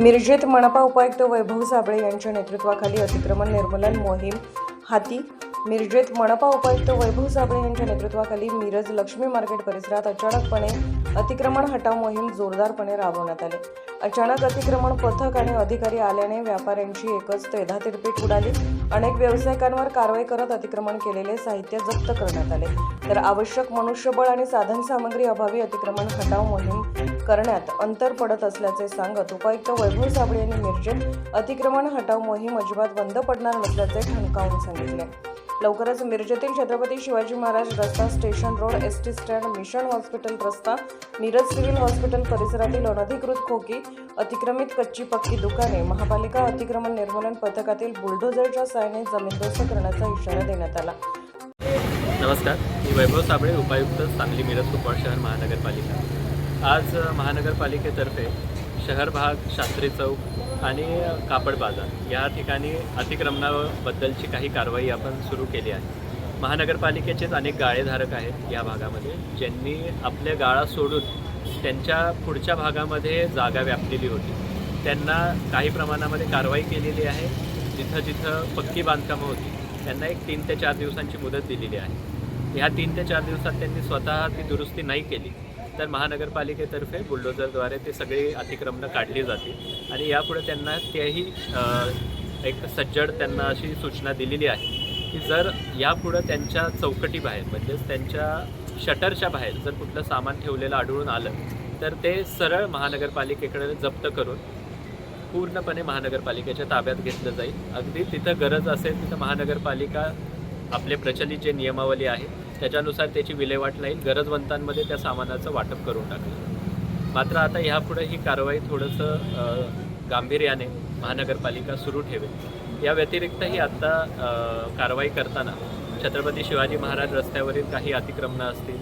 मिरजेत मनपा उपायुक्त वैभव साबळे यांच्या नेतृत्वाखाली अतिक्रमण निर्मूलन मोहीम हाती मिरजेत मनपा उपायुक्त वैभव साबळे यांच्या नेतृत्वाखाली मिरज लक्ष्मी मार्केट परिसरात अचानकपणे अतिक्रमण हटाव मोहीम जोरदारपणे राबवण्यात आली. अचानक अतिक्रमण पथक आणि अधिकारी आल्याने व्यापाऱ्यांची एकच तेधातिरपीट उडाली. अनेक व्यावसायिकांवर कारवाई करत अतिक्रमण केलेले साहित्य जप्त करण्यात आले. तर आवश्यक मनुष्यबळ आणि साधन सामग्री अभावी अतिक्रमण हटाव मोहीम करण्यात अंतर पडत असल्याचे सांगत उपायुक्त वैभव साबळे यांनी मिरजेत अतिक्रमण हटाव मोहीम अजिबात बंद पडणार नसल्याचे ठणकावून सांगितले. लवकरच मिरजेतील छत्रपती शिवाजी महाराज रस्ता station road S T stand mission hospital रस्ता मिरज सिव्हिल हॉस्पिटल परिसरातील अनधिकृत खोकी अतिक्रमित कच्ची पक्की दुकाने महापालिका अतिक्रमण निर्मूलन पथकातील बुलडोझरच्या साहाय्याने जमीनदोस्त करण्याचा इशारा देण्यात आला. नमस्कार मी वैभव साबळे उपायुक्त सांगली मिरज कुपवाड शहर महानगरपालिका. आज महानगरपालिकेतर्फे शहर भाग शास्त्री चौक आणि कापड बाजार. या ठिकाणी अतिक्रमणाबद्दलची काही कारवाई आपण सुरू केली आहे. महानगरपालिकेचेच अनेक गाळेधारक आहेत या भागामध्ये ज्यांनी आपल्या गाळा सोडून त्यांच्या पुढच्या भागामध्ये जागा व्यापलेली होती. त्यांना काही प्रमाणामध्ये कारवाई केलेली आहे. जिथं जिथं पक्की बांधकामं होती त्यांना एक तीन ते चार दिवसांची मुदत दिलेली आहे. ह्या तीन ते चार दिवसात त्यांनी स्वतः ती दुरुस्ती नाही केली. तर महानगरपालिकेतर्फे बुलडोझरद्वारे ते सगळी अतिक्रमणं काढली जातील. आणि यापुढे त्यांना तेही एक सज्जड त्यांना अशी सूचना दिलेली आहे की जर यापुढं त्यांच्या चौकटीबाहेर म्हणजेच त्यांच्या शटरच्या बाहेर जर कुठलं सामान ठेवलेलं आढळून आलं तर ते सरळ महानगरपालिकेकडे जप्त करून पूर्णपणे महानगरपालिकेच्या ताब्यात घेतलं जाईल. अगदी तिथं गरज असेल तिथं महानगरपालिका आपले प्रचलित जे नियमावली आहे त्याच्यानुसार त्याची विल्हेवाट लाईल गरजवंतांमध्ये त्या सामानाचं वाटप करून टाकलं. मात्र आता ह्यापुढे ही कारवाई थोडंसं गांभीर्याने महानगरपालिका सुरू ठेवेल. या व्यतिरिक्तही आत्ता कारवाई करताना छत्रपती शिवाजी महाराज रस्त्यावरील काही अतिक्रमणं असतील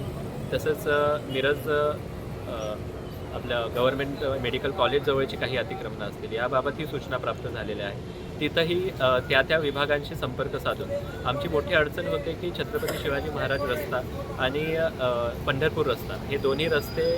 तसंच अ, मिरज आपल्या गव्हर्नमेंट मेडिकल कॉलेजजवळची काही अतिक्रमणं असतील याबाबत ही सूचना प्राप्त झालेल्या आहे तिथंही त्या त्या विभागांशी संपर्क साधून. आमची मोठी अडचण होते की छत्रपती शिवाजी महाराज रस्ता आणि पंढरपूर रस्ता हे दोन्ही रस्ते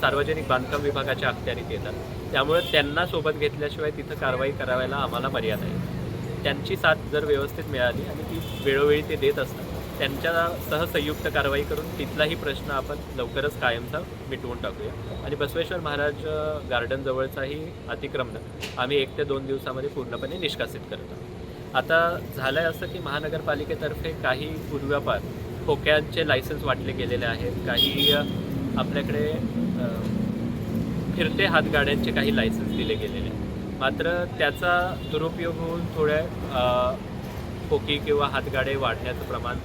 सार्वजनिक बांधकाम विभागाच्या अखत्यारीत येतात. त्यामुळे त्यांना सोबत घेतल्याशिवाय तिथं कारवाई करावायला आम्हाला मर्यादा आहे त्यांची साथ जर व्यवस्थित मिळाली आणि ती वेळोवेळी ते देत असतात त्यांच्या सह संयुक्त कारवाई करून तिथलाही प्रश्न आपण लवकरच कायमचा मिटवून टाकूया. आणि बसवेश्वर महाराज गार्डनजवळचाही गार्डन जवळचाही अतिक्रमण आम्ही एक ते दोन दिवसामध्ये पूर्णपणे निष्कासित करत आहोत. आता झालं आहे असं की महानगरपालिकेतर्फे काही पूर्वापार खोक्यांचे लायसन्स वाटले गेलेले आहेत. काही आपल्याकडे फिरते हातगाड्यांचे काही लायसन्स दिले गेलेले आहेत. मात्र त्याचा दुरुपयोग होऊन थोड्या खोकी किंवा हातगाडे वाढण्याचं प्रमाण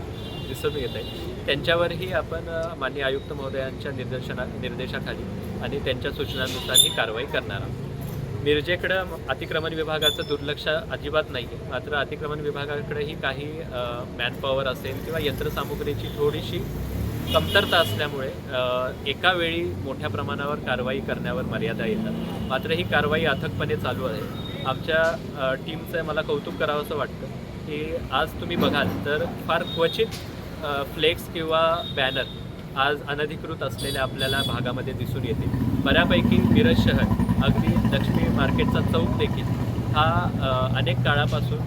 दिसून येत आहे त्यांच्यावरही आपण माननीय आयुक्त महोदयांच्या निर्देशना निर्देशाखाली आणि त्यांच्या सूचनांनुसार ही कारवाई करणार आहोत. मिरजेकडं अतिक्रमण विभागाचं दुर्लक्ष अजिबात नाही आहे मात्र अतिक्रमण विभागाकडेही काही मॅनपॉवर असेल किंवा यंत्रसामुग्रीची थोडीशी कमतरता असल्यामुळे एका वेळी मोठ्या प्रमाणावर कारवाई करण्यावर मर्यादा येतात. मात्र ही कारवाई अथकपणे चालू आहे. आमच्या टीमचं मला कौतुक करावं असं वाटतं की आज तुम्ही बघाल तर फार क्वचित फ्लेक्स किंवा बॅनर आज अनधिकृत असलेल्या आपल्याला भागामध्ये दिसून येते बऱ्यापैकी मिरज शहर अगदी लक्ष्मी मार्केटचा चौक देखील हा अनेक काळापासून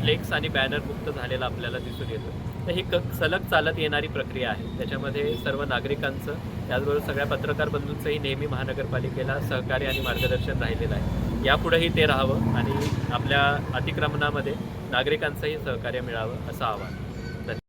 फ्लेक्स आणि बॅनर मुक्त झालेला आपल्याला दिसून येतो. तर ही क सलग चालत येणारी प्रक्रिया आहे. त्याच्यामध्ये सर्व नागरिकांचं त्याचबरोबर सगळ्या पत्रकार बंधूंचंही नेहमी महानगरपालिकेला सहकार्य आणि मार्गदर्शन राहिलेलं आहे. यापुढेही ते राहावं आणि आपल्या अतिक्रमणामध्ये नागरिकांचंही सहकार्य मिळावं असं आवाहन.